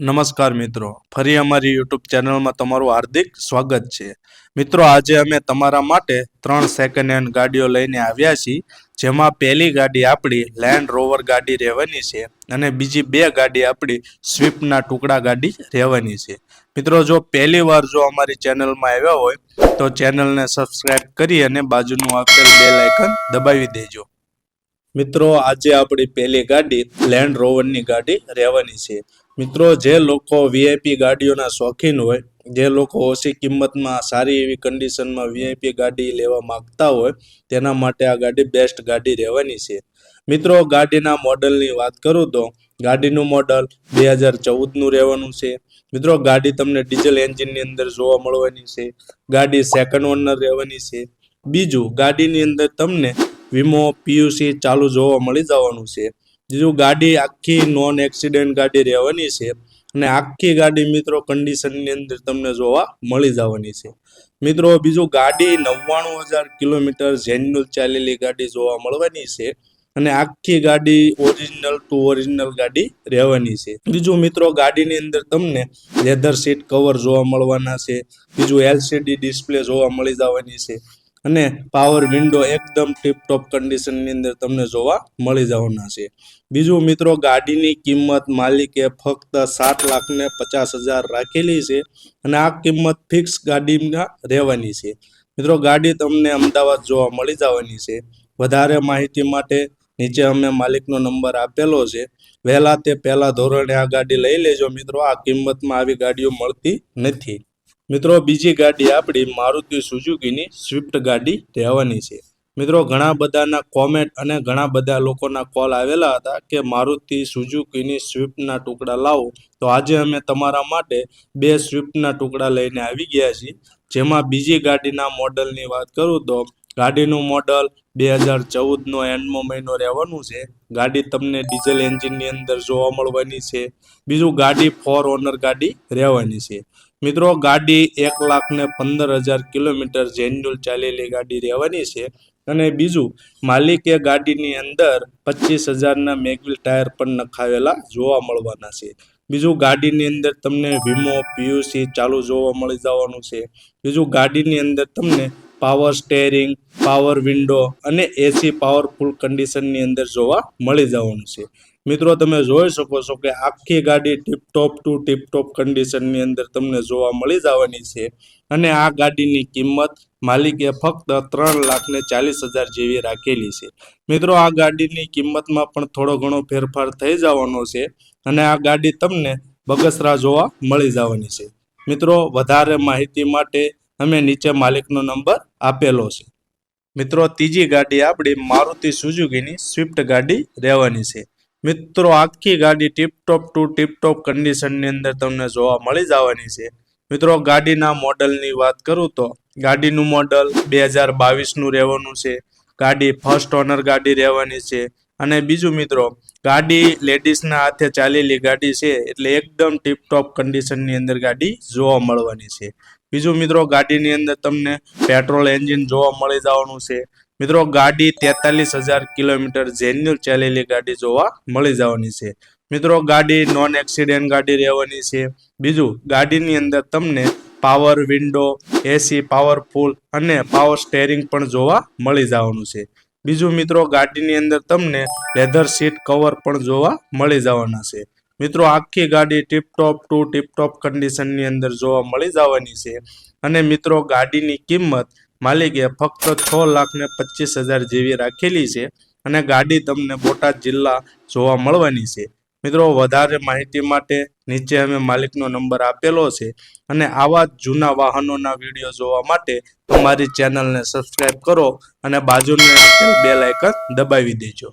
નમસ્કાર મિત્રો. ફરી અમારી યુટ્યુબ ચેનલમાં તમારું હાર્દિક સ્વાગત છે. મિત્રો, આજે અમે તમારા માટે ત્રણ સેકન્ડ હેન્ડ ગાડીઓ લઈને આવ્યા છીએ. જેમાં પહેલી ગાડી આપણી લેન્ડ રોવર ગાડી રહેવાની છે અને બીજી બે ગાડી આપણી સ્વિફ્ટના ટુકડા ગાડી રહેવાની છે. મિત્રો, જો પહેલી વાર જો અમારી ચેનલમાં આવ્યા હોય, તો ચેનલને સબસ્ક્રાઇબ કરી અને બાજુનું આપેલ બેલ આઇકન દબાવી દેજો. મિત્રો, આજે આપણી પહેલી ગાડી લેન્ડ રોવરની ગાડી રહેવાની છે. મિત્રો, જે લોકો વીઆઈપી ગાડીઓના શોખીન હોય, જે લોકો ઓછી કિંમતમાં સારી એવી કન્ડિશનમાં વીઆઈપી ગાડી લેવા માંગતા હોય, તેના માટે આ ગાડી બેસ્ટ ગાડી રહેવાની છે. મિત્રો, ગાડીના મોડલની વાત કરું તો, ગાડીનું મોડલ બે હજાર ચૌદનું રહેવાનું છે. મિત્રો, ગાડી તમને ડીઝલ એન્જિનની અંદર જોવા મળવાની છે. ગાડી સેકન્ડ ઓનર રહેવાની છે. બીજું, ગાડીની અંદર તમને વીમો પીયુસી ચાલુ જોવા મળી જવાનું છે. બીજું ગાડી આખી નોન એક્સિડન્ટ ગાડી રહેવાની છે અને આખી ગાડી મિત્રો કન્ડિશનની અંદર તમને જોવા મળી જવાની છે. મિત્રો બીજું ગાડી નવ્વાણું હજાર કિલોમીટર જેન્યુલ ચાલેલી ગાડી જોવા મળવાની છે અને આખી ગાડી ઓરિજિનલ ટુ ઓરિજિનલ ગાડી રહેવાની છે. બીજું મિત્રો ગાડીની અંદર તમને લેધર સીટ કવર જોવા મળવાના છે, બીજું એલસીડી ડિસ્પ્લે જોવા મળી જવાની છે અને પાવર વિન્ડો એકદમ ટીપટોપ કન્ડિશનની અંદર તમને જોવા મળી જવાના છે. બીજું મિત્રો, ગાડીની કિંમત માલિકે ફક્ત સાત લાખ ને પચાસ હજાર રાખેલી છે અને આ કિંમત ફિક્સ ગાડીમાં રહેવાની છે. મિત્રો, ગાડી તમને અમદાવાદ જોવા મળી જવાની છે. વધારે માહિતી માટે નીચે અમે માલિકનો નંબર આપેલો છે. વહેલા તે પહેલા ધોરણે આ ગાડી લઈ લેજો મિત્રો. આ કિંમતમાં આવી ગાડીઓ મળતી નથી. મિત્રો, બીજી ગાડી આપણી મારુતિ સુઝુકીની સ્વિફ્ટ ગાડી રહેવાની છે. મિત્રો, ઘણા બધાના કોમેન્ટ અને ઘણા બધા લોકોના કોલ આવેલા હતા કે મારુતિ સુઝુકીની સ્વિફ્ટના ટુકડા લાવો. તો આજે અમે તમારા માટે બે સ્વિફ્ટના ટુકડા લઈને આવી ગયા છીએ. જેમાં બીજી ગાડીના મોડલની વાત કરું તો ગાડીનું મોડલ બે હજાર ચૌદનો એન્ડમો મહિનો રહેવાનું છે. ગાડી તમને ડીઝલ એન્જિનની અંદર જોવા મળવાની છે. બીજું ગાડી ફોર ઓનર ગાડી રહેવાની છે. મિત્રો, ગાડી એક લાખ ને પંદર હજાર કિલોમીટર જેન્યુઅલ ચાલેલી ગાડી રહેવાની છે. અને બીજું, માલિકે ગાડીની અંદર પચીસ હજારના મેગવિલ ટાયર પણ નખાવેલા જોવા મળવાના છે. બીજું, ગાડીની અંદર તમને વીમો, પીયુસી ચાલુ જોવા મળી જવાનું છે. બીજું ગાડીની અંદર તમને પાવર સ્ટેરિંગ, પાવર વિન્ડો અને એસી પાવરફુલ કન્ડિશનની અંદર જોવા મળી જવાનું છે. મિત્રો, તમે જોઈ શકો છો કે આખી ગાડી ટીપટોપ ટુ ટીપટોપ કન્ડિશનની અંદર તમને જોવા મળી જવાની છે. અને આ ગાડીની કિંમત માલિકે ફક્ત ત્રણ લાખ ને ચાલીસ હજાર જેવી રાખેલી છે. મિત્રો, આ ગાડીની કિંમતમાં પણ થોડો ઘણો ફેરફાર થઈ જવાનો છે અને આ ગાડી તમને બગસરા જોવા મળી જવાની છે. મિત્રો, વધારે માહિતી માટે અમે નીચે માલિકનો નંબર આપેલો છે. મિત્રો, ત્રીજી ગાડી આપણી મારુતિ સુઝુકીની સ્વિફ્ટ ગાડી રહેવાની છે. મિત્રો, આખી ગાડી ટીપટોપ ટુ ટીપટોપ કન્ડિશનની અંદર તમને જોવા મળી જવાની છે. મિત્રો, ગાડીના મોડલની વાત કરું તો, ગાડીનું મોડલ બે હજાર બાવીસનું રહેવાનું છે. ગાડી ફર્સ્ટ ઓનર ગાડી રહેવાની છે. અને બીજું મિત્રો, ગાડી લેડીઝના હાથે ચાલેલી ગાડી છે, એટલે એકદમ ટીપટોપ કન્ડિશનની અંદર ગાડી જોવા મળવાની છે. બીજું મિત્રો, ગાડીની અંદર તમને પેટ્રોલ એન્જિન જોવા મળી જવાનું છે. મિત્રો, ગાડી તેતાલીસ હજાર કિલોમીટર જેન્યુલ ચાલેલી ગાડી જોવા મળી જવાની છે. મિત્રો, ગાડી નોન એક્સિડન્ટ ગાડી રહેવાની છે. બીજું, ગાડીની અંદર તમને પાવર વિન્ડો એસી પાવરફુલ અને પાવર સ્ટેરિંગ પણ જોવા મળી જવાનું છે. બીજું, મિત્રો, ગાડીની અંદર તમને લેધર સીટ કવર પણ જોવા મળી જવાના છે. મિત્રો, આખી ગાડી ટીપટોપ ટુ ટીપટોપ કન્ડિશનની અંદર જોવા મળી જવાની છે. અને મિત્રો, ગાડીની કિંમત માલિકે ફક્ત છ લાખ ને પચીસ હજાર જેવી રાખેલી છે અને ગાડી તમને બોટાદ જિલ્લા જોવા મળવાની છે. મિત્રો, વધારે માહિતી માટે નીચે અમે માલિકનો નંબર આપેલો છે અને આવા જૂના વાહનોના વીડિયો જોવા માટે અમારી ચેનલને સબસ્ક્રાઇબ કરો અને બાજુની બેલ આઇકન દબાવી દેજો.